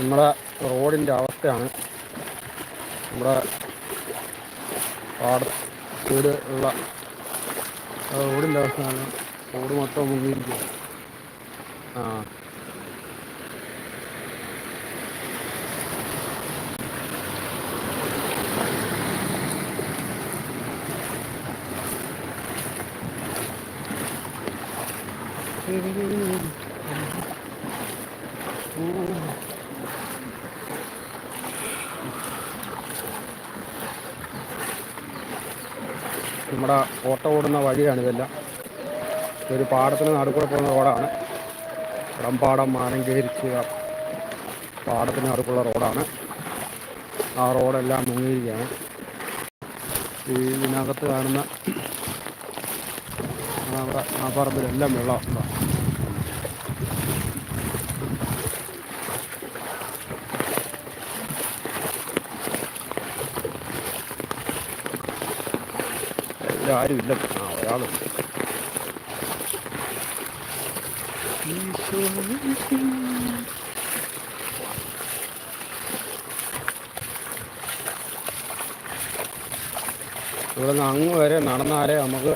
നമ്മുടെ റോഡിന്റെ അവസ്ഥയാണ്. നമ്മുടെ പാട വീട് ഉള്ള റോഡിന്റെ അവസ്ഥയാണ് റോഡ് മൊത്തം മുങ്ങിയിരിക്കുക ആ. നമ്മുടെ ഓട്ടോ ഓടുന്ന വഴിയാണ് ഇതെല്ലാം. ഒരു പാടത്തിന് നടുക്കൂടെ പോകുന്ന റോഡാണ്. ഇടംപാടം മാനങ്കേരിച്ച് പാടത്തിന് നടുക്കുള്ള റോഡാണ്. ആ റോഡെല്ലാം മുങ്ങിയിരിക്കുകയാണ്. ഈ ഇതിനകത്ത് കാണുന്ന നമ്മുടെ ആ പറമ്പിലെല്ലാം വെള്ളം ഉണ്ടാവും ഇവിടെ ആ ഒരാളുണ്ട് ഇവിടെ നിന്ന് അങ്ങ് വരെ നടന്നാലേ നമുക്ക്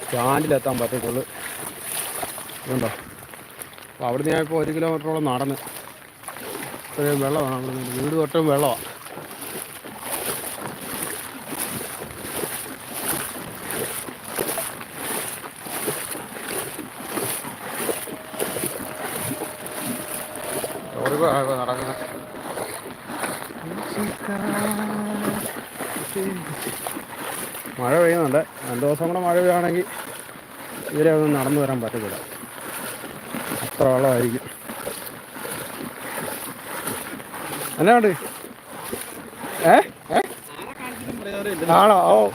സ്റ്റാൻഡിലെത്താൻ പറ്റത്തുള്ളൂ. ഉണ്ടോ അപ്പോൾ അവിടെ ഞാൻ ഇപ്പോൾ ഒരു കിലോമീറ്ററോളം നടന്ന്. ഇത്രയും വെള്ളമാണ് അവിടെ നിന്ന് വീട് തൊട്ടും വെള്ളമാണ് റോഡ് നടക്കുന്ന മഴ പെയ്യുന്നുണ്ട്. രണ്ട് ദിവസം കൂടെ മഴ പെയ്യുകയാണെങ്കിൽ ഇതിലെ ഒന്നും നടന്നു വരാൻ പറ്റത്തില്ല. അത്ര വെള്ളമായിരിക്കും. എന്നാ ഉണ്ട്? ഏ? ഏ ആണോ ഓ.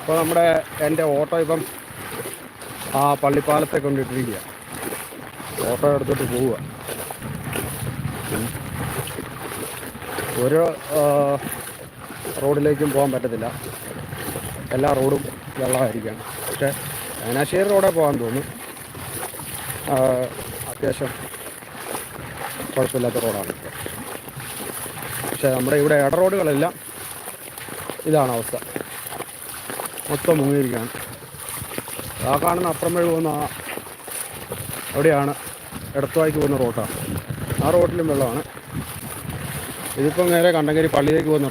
ഇപ്പോൾ നമ്മുടെ എന്റെ ഓട്ടോ ഇപ്പം ആ പള്ളിപ്പാലത്തെ കൊണ്ടിട്ടിരിക്കുക. ഓട്ടോ എടുത്തിട്ട് പോവുക. ഒരു റോഡിലേക്കും പോകാൻ പറ്റത്തില്ല. എല്ലാ റോഡും വെള്ളമായിരിക്കുകയാണ്. പക്ഷേ ചങ്ങനാശ്ശേരി റോഡേ പോകാൻ തോന്നുന്നു. അത്യാവശ്യം കുഴപ്പമില്ലാത്ത റോഡാണ്. പക്ഷേ നമ്മുടെ ഇവിടെ ഇട റോഡുകളെല്ലാം ഇതാണ് അവസ്ഥ. മൊത്തം മുങ്ങിയിരിക്കുകയാണ്. ആ കാണുന്ന അപ്പുറം വഴി പോകുന്ന ആ അവിടെയാണ് ഇടത്തുവായിക്ക് പോകുന്ന റോഡാണ് ആ റോഡിലും വെള്ളമാണ്. ഇതിപ്പം നേരെ കണ്ടങ്കരി പള്ളിയിലേക്ക് പോകുന്ന?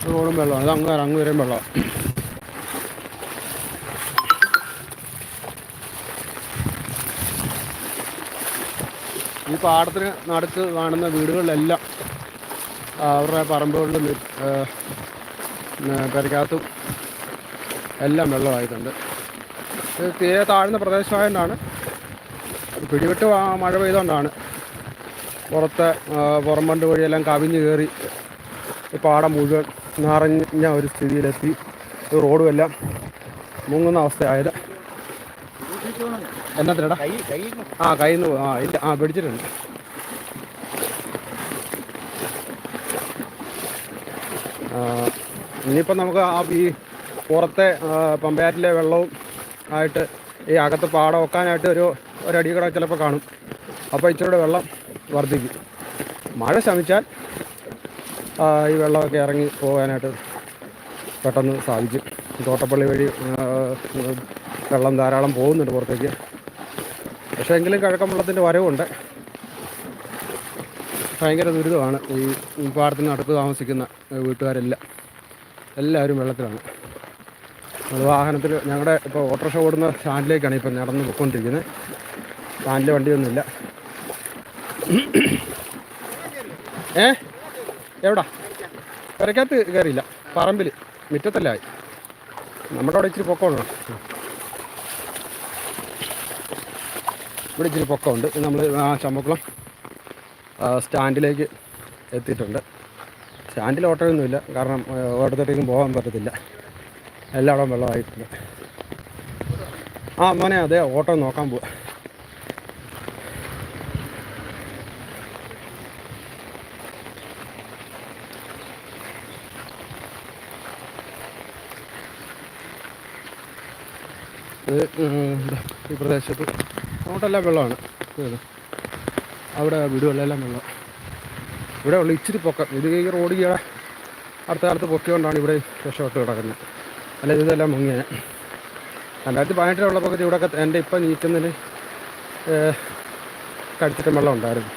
ഈ റോഡും വെള്ളമാണ്. ഇത് അങ്ങ് അങ്ങ് വരെയും വെള്ളമാണ്. ഈ പാടത്തിന് നടുക്ക് കാണുന്ന വീടുകളിലെല്ലാം അവരുടെ പറമ്പുകളിലും പെരക്കകത്തും എല്ലാം വെള്ളമായിട്ടുണ്ട്. ഇത് തീരെ താഴ്ന്ന പ്രദേശമായതുകൊണ്ടാണ് പിടിവിട്ട് മഴ പെയ്തുകൊണ്ടാണ് പുറത്തെ പുറമ്പണ്ട് വഴിയെല്ലാം കവിഞ്ഞ് കയറി ഈ പാടം മുഴുവൻ നിറഞ്ഞ ഒരു സ്ഥിതിയിലെത്തി. ഈ റോഡും എല്ലാം മുങ്ങുന്ന അവസ്ഥയായത്. എന്നത്തിലടാ ആ കയ്യിൽ നിന്ന് ആ ഇല്ല ആ പിടിച്ചിട്ടുണ്ട്. ഇനിയിപ്പം നമുക്ക് ആ ഈ പുറത്തെ പമ്പയാറ്റിലെ വെള്ളവും ആയിട്ട് ഈ അകത്ത് പാടം ഒക്കാനായിട്ട് ഒരു ഒരടി കൂടെ ചിലപ്പോൾ കാണും. അപ്പോൾ ഇച്ചിരിയുടെ വെള്ളം വർദ്ധിക്കും. മഴ ശമിച്ചാൽ ഈ വെള്ളമൊക്കെ ഇറങ്ങി പോകാനായിട്ട് പെട്ടെന്ന് സാധിക്കും. തോട്ടപ്പള്ളി വഴി വെള്ളം ധാരാളം പോകുന്നുണ്ട് പുറത്തേക്ക്. പക്ഷേ എങ്കിലും കിഴക്കൻ വെള്ളത്തിന്റെ വരവുണ്ട്. ഭയങ്കര ദുരിതമാണ് ഈ പാടത്തിന് അടുത്ത് താമസിക്കുന്ന വീട്ടുകാരെല്ലാം. എല്ലാവരും വെള്ളത്തിലാണ്. അത് വാഹനത്തിൽ ഞങ്ങളുടെ ഇപ്പോൾ ഓട്ടോറിക്ഷ ഓടുന്ന സ്റ്റാൻഡിലേക്കാണ് ഇപ്പോൾ നടന്ന് പോയിക്കൊണ്ടിരിക്കുന്നത്. സ്റ്റാൻഡിൽ വണ്ടിയൊന്നുമില്ല. ഏ? എവിടാ? പെരക്കകത്ത് കയറിയില്ല. പറമ്പിൽ മുറ്റത്തല്ലായി. നമ്മുടെ അവിടെ ഇച്ചിരി പൊക്കമുണ്ട് ഇവിടെ ഇച്ചിരി പൊക്കമുണ്ട് നമ്മൾ ആ ചമ്പക്കുളം സ്റ്റാൻഡിലേക്ക് എത്തിയിട്ടുണ്ട് സ്റ്റാൻഡിൽ ഓട്ടമൊന്നുമില്ല കാരണം ഓട്ടത്തോട്ടേക്കും പോകാൻ പറ്റത്തില്ല എല്ലായിടവും വെള്ളമായിട്ടുണ്ട് ആ മോനെ അതെ ഓട്ടോ നോക്കാൻ പോവാ ഈ പ്രദേശത്ത് അങ്ങോട്ടെല്ലാം വെള്ളമാണ്. അവിടെ വീടുകളിലെല്ലാം വെള്ളം. ഇവിടെ ഉള്ള ഇച്ചിരി പൊക്കം. ഇത് ഈ റോഡ് ഈ അടുത്ത കാലത്ത് പൊക്കിക്കൊണ്ടാണ് ഇവിടെ രക്ഷപ്പെട്ട് കിടക്കുന്നത്. അല്ല ഇതെല്ലാം മുങ്ങിയത് രണ്ടായിരത്തി പതിനെട്ടിലുള്ള പൊക്കത്തിൽ ഇവിടെയൊക്കെ എന്റെ ഇപ്പം നീക്കുന്നതിന് കടിച്ചിട്ട് വെള്ളം ഉണ്ടായിരുന്നു.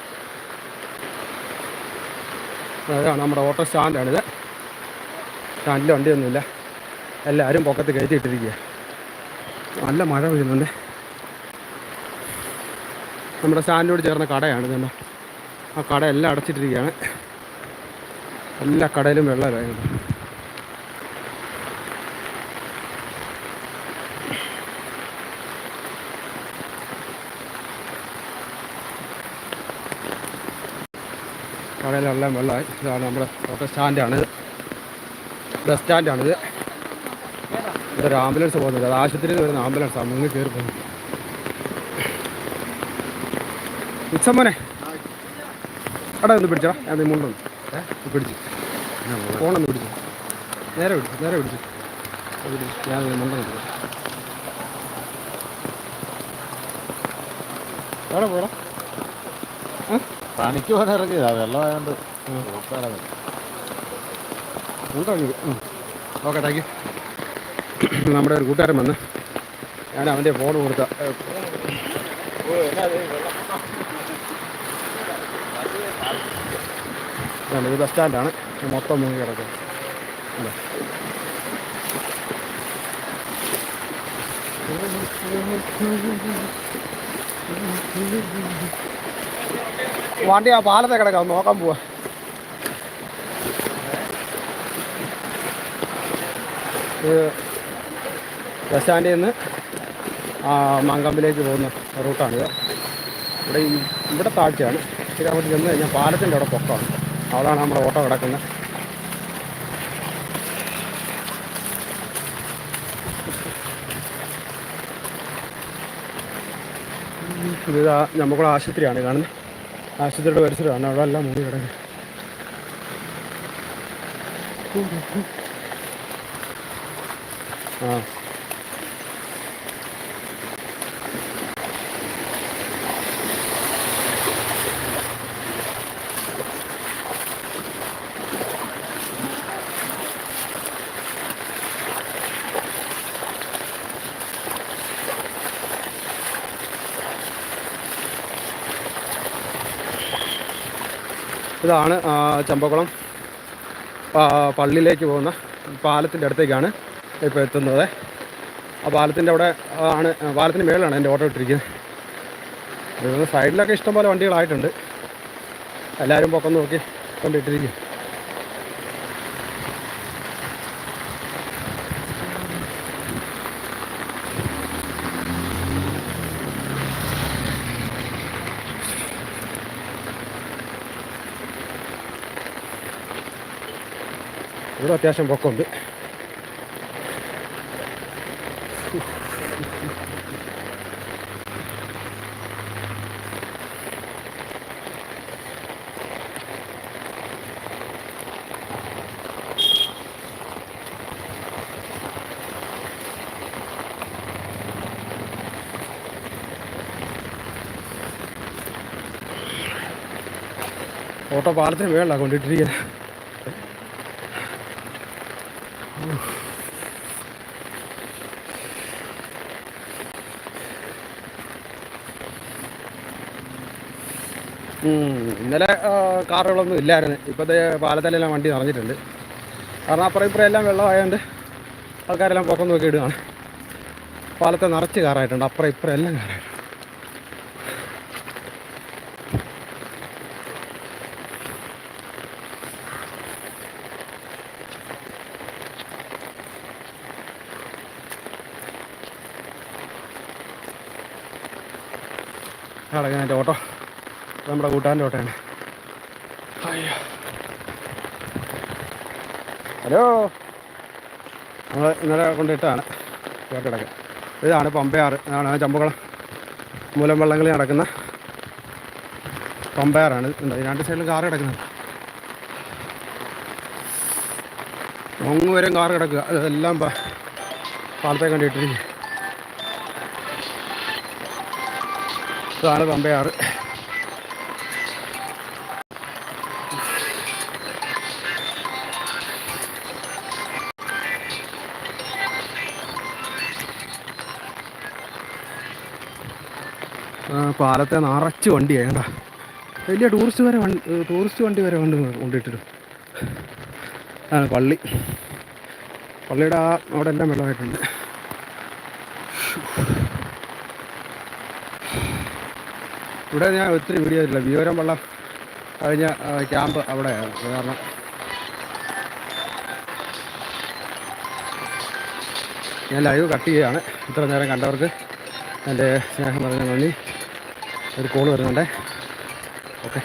അതാണ് നമ്മുടെ ഓട്ടോ സ്റ്റാൻഡാണിത്. സ്റ്റാൻഡിൽ വണ്ടിയൊന്നുമില്ല. എല്ലാവരും പൊക്കത്ത് കയറ്റി ഇട്ടിരിക്കുക നല്ല മഴ പെയ്യുന്നുണ്ട്. നമ്മുടെ സ്റ്റാൻഡിനോട് ചേർന്ന കടയാണ് ഇതാണ് ആ കട എല്ലാം അടച്ചിട്ടിരിക്കുകയാണ്. എല്ലാ കടയിലും വെള്ളമായിരുന്നു കടയിലെല്ലാം വെള്ളമായി. ഇതാണ് നമ്മുടെ ഓട്ടോ സ്റ്റാൻഡാണിത്. ബസ് സ്റ്റാൻഡാണിത്. ഇതൊരു ആംബുലൻസ് പോകുന്നത് അത് ആശുപത്രിയിൽ വരുന്ന ആംബുലൻസാണ്. മുങ്ങി കയറി പോകുന്നു. ഉച്ചമ്മനെ. അവിടെ ഒന്ന് പിടിച്ചടാ. ഞാൻ നീ മുണ്ടൊന്ന് ഏ? പിടിച്ചു. ഫോണൊന്ന് പിടിച്ചു. നേരെ പിടിച്ചു നേരെ പിടിച്ചു. ഞാൻ മുണ്ടൊന്ന് പിടിച്ചു എവിടെ പോടാ പണിക്ക് പോകാൻ ഇറങ്ങിയതാ. വെള്ളമായോണ്ട് ഓക്കെ താങ്ക് യു നമ്മുടെ ഒരു കൂട്ടുകാരൻ വന്ന്. ഞാൻ അവന്റെ ഫോൺ കൊടുത്ത. ഇതാണ് ഇത് ബസ് സ്റ്റാൻഡാണ് മൊത്തം മുങ്ങി കിടക്കുന്നത് ഇല്ലേ? വണ്ടി ആ പാലത്തെ കിടക്കാം നോക്കാൻ പോവാ. ബസ് സ്റ്റാൻഡിൽ നിന്ന് മങ്കമ്പിലേക്ക് പോകുന്ന റൂട്ടാണിത് ഇവിടെ ഇവിടെ താഴ്ചയാണ്. ശരി അവിടെ ചെന്ന് കഴിഞ്ഞാൽ പാലത്തിന്റെ അവിടെ പൊക്കമാണ്. അവിടെയാണ് നമ്മുടെ ഓട്ടോ കിടക്കുന്നത്. ഇതാ നമുക്കുള്ള ആശുപത്രിയാണ് കാണുന്നത് ആശുപത്രിയുടെ പരിസരമാണ്. അവിടെ എല്ലാം മൂടി കിടക്കുന്നത് ആ. ഇതാണ് ചമ്പക്കുളം പള്ളിയിലേക്ക് പോകുന്ന പാലത്തിന്റെ അടുത്തേക്കാണ് ഇപ്പോൾ എത്തുന്നത്. ആ പാലത്തിന്റെ അവിടെ ആണ് പാലത്തിന്റെ മേളിലാണ് എന്റെ ഓട്ടോ ഇട്ടിരിക്കുന്നത്. സൈഡിലൊക്കെ ഇഷ്ടംപോലെ വണ്ടികളായിട്ടുണ്ട്. എല്ലാവരും പൊക്കം നോക്കി കൊണ്ടിട്ടിരിക്കും. ഇവിടെ അത്യാവശ്യം പൊക്കമുണ്ട്. ഓട്ടോ പാലത്തിന് മേളിലാണ് കൊണ്ടിട്ടിരിക്കുന്നത് ഇന്നലെ കാറുകളൊന്നും ഇല്ലായിരുന്നു. ഇപ്പോഴത്തെ പാലത്തലെല്ലാം വണ്ടി നിറഞ്ഞിട്ടുണ്ട്. കാരണം അപ്പുറം ഇപ്പുറം എല്ലാം വെള്ളമായതുകൊണ്ട് ആൾക്കാരെല്ലാം പുറത്തു നോക്കി ഇടുകയാണ് പാലത്തെ നിറച്ച് കാറായിട്ടുണ്ട്. അപ്പുറം ഇപ്പുറം എല്ലാം കാറായിട്ടുണ്ട്. അടങ്ങാൻ ഓട്ടോ. നമ്മുടെ കൂട്ടാന്റെ ഓട്ടയാണ്. അയ്യോ. ഹലോ. നമ്മൾ ഇന്നലെ കൊണ്ടിട്ടാണ് കിടക്കുക ഇതാണ് പമ്പയാറ് ഇതാണ് ചമ്പക്കുളം മൂലം വള്ളംകളി നടക്കുന്ന പമ്പയാറാണ് രണ്ട് സൈഡിലും കാറ് കിടക്കുന്നത് അങ്ങ് വരെയും കാറ് കിടക്കുക. അതെല്ലാം പാലത്തെ കണ്ടിട്ടിരിക്കും ഇതാണ് പമ്പയാറ് പാലത്തെ നിറച്ച് വണ്ടി കേട്ടോ വലിയ ടൂറിസ്റ്റ് വരെ വണ്ടി ടൂറിസ്റ്റ് വണ്ടി വരെ വണ്ടി കൊണ്ടിട്ടിട്ട്. ആ പള്ളി. പള്ളിയുടെ ആ അവിടെ എല്ലാം വെള്ളമായിട്ടുണ്ട്. ഇവിടെ ഞാൻ ഒത്തിരി വീഡിയോ ഇല്ല വിവരം വെള്ളം കഴിഞ്ഞ ക്യാമ്പ് അവിടെയാണ് കാരണം ഞാൻ ലൈവ് കട്ട് ചെയ്യുകയാണ് ഇത്ര നേരം കണ്ടവർക്ക് എന്റെ സ്നേഹം പറഞ്ഞ നന്ദി. ഒരു കോൾ വരുന്നുണ്ടേ. ഓക്കെ.